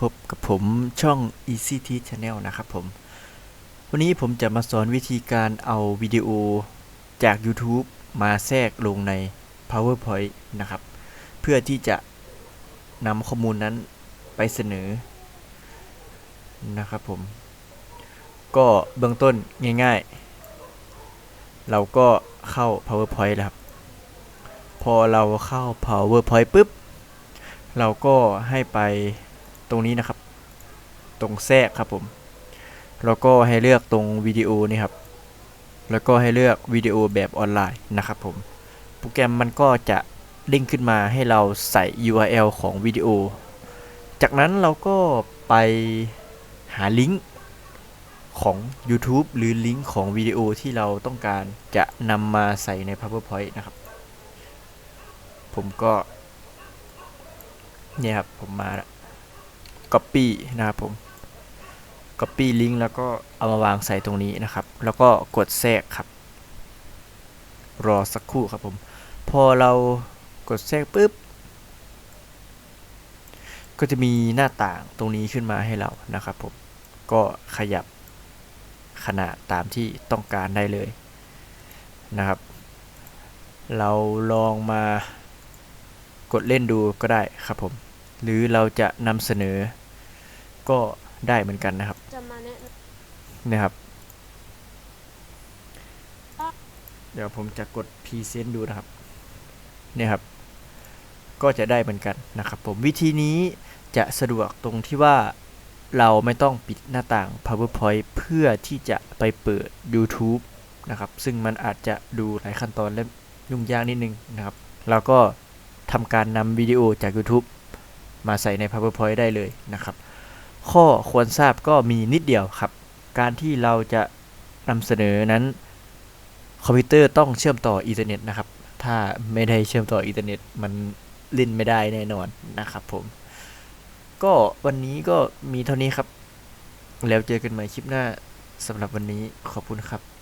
พบกับผมช่อง Easy t Channel นะครับผม วันนี้ผมจะมาสอนวิธีการเอาวิดีโอจาก YouTube มาแทรกลงใน PowerPoint นะครับ เพื่อที่จะนำข้อมูลนั้นไปเสนอนะครับผม ก็เบื้องต้นง่ายๆ เราก็เข้า PowerPoint แล้วครับ พอเราเข้า PowerPoint ปุ๊บเราก็ให้ไป ตรงนี้นะครับ ตรงแทรกครับผม แล้วก็ให้เลือกตรงวิดีโอนี่ครับ แล้วก็ให้เลือกวิดีโอแบบออนไลน์นะครับผม โปรแกรมมันก็จะเด้งขึ้นมาให้เราใส่ URL ของวิดีโอ จากนั้นเราก็ไปหาลิงก์ของ YouTube หรือลิงก์ของวิดีโอที่เราต้องการจะนำมาใส่ใน PowerPoint นะครับ ผมก็ เนี่ยครับ ผมมาแล้ว copy นะครับผม copy ลิงก์แล้วก็เอามาวางใส่ตรงนี้นะครับ แล้วก็กดแทรกครับ รอสักครู่ครับผม พอเรากดแทรกปุ๊บ ก็จะมีหน้าต่างตรงนี้ขึ้นมาให้เรานะครับผม ก็ขยับขนาดตามที่ต้องการได้เลยนะครับ เราลองมากดเล่นดูก็ได้ครับผม หรือเราจะนำเสนอ ก็ได้เหมือนกันนะครับจะมาแนะนนะครับ เดี๋ยวผมจะกดพรีเซนต์ดูนะครับเนี่ยครับ ก็จะได้เหมือนกันนะครับ ผมวิธีนี้จะสะดวกตรงที่ว่าเราไม่ต้องปิดหน้าต่าง PowerPoint เพื่อที่จะไปเปิด YouTube นะครับ ซึ่งมันอาจจะดูหลายขั้นตอนและยุ่งยากนิดนึงนะครับเราก็ทำการนำวิดีโอจาก YouTube มาใส่ใน PowerPoint ได้เลยนะครับ ข้อควรทราบก็มีนิดเดียวครับ การที่เราจะนำเสนอนั้น คอมพิวเตอร์ต้องเชื่อมต่ออินเทอร์เน็ตนะครับ ถ้าไม่ได้เชื่อมต่ออินเทอร์เน็ตมันเล่นไม่ได้แน่นอนนะครับผม ก็วันนี้ก็มีเท่านี้ครับ แล้วเจอกันใหม่คลิปหน้าสำหรับวันนี้ขอบคุณครับ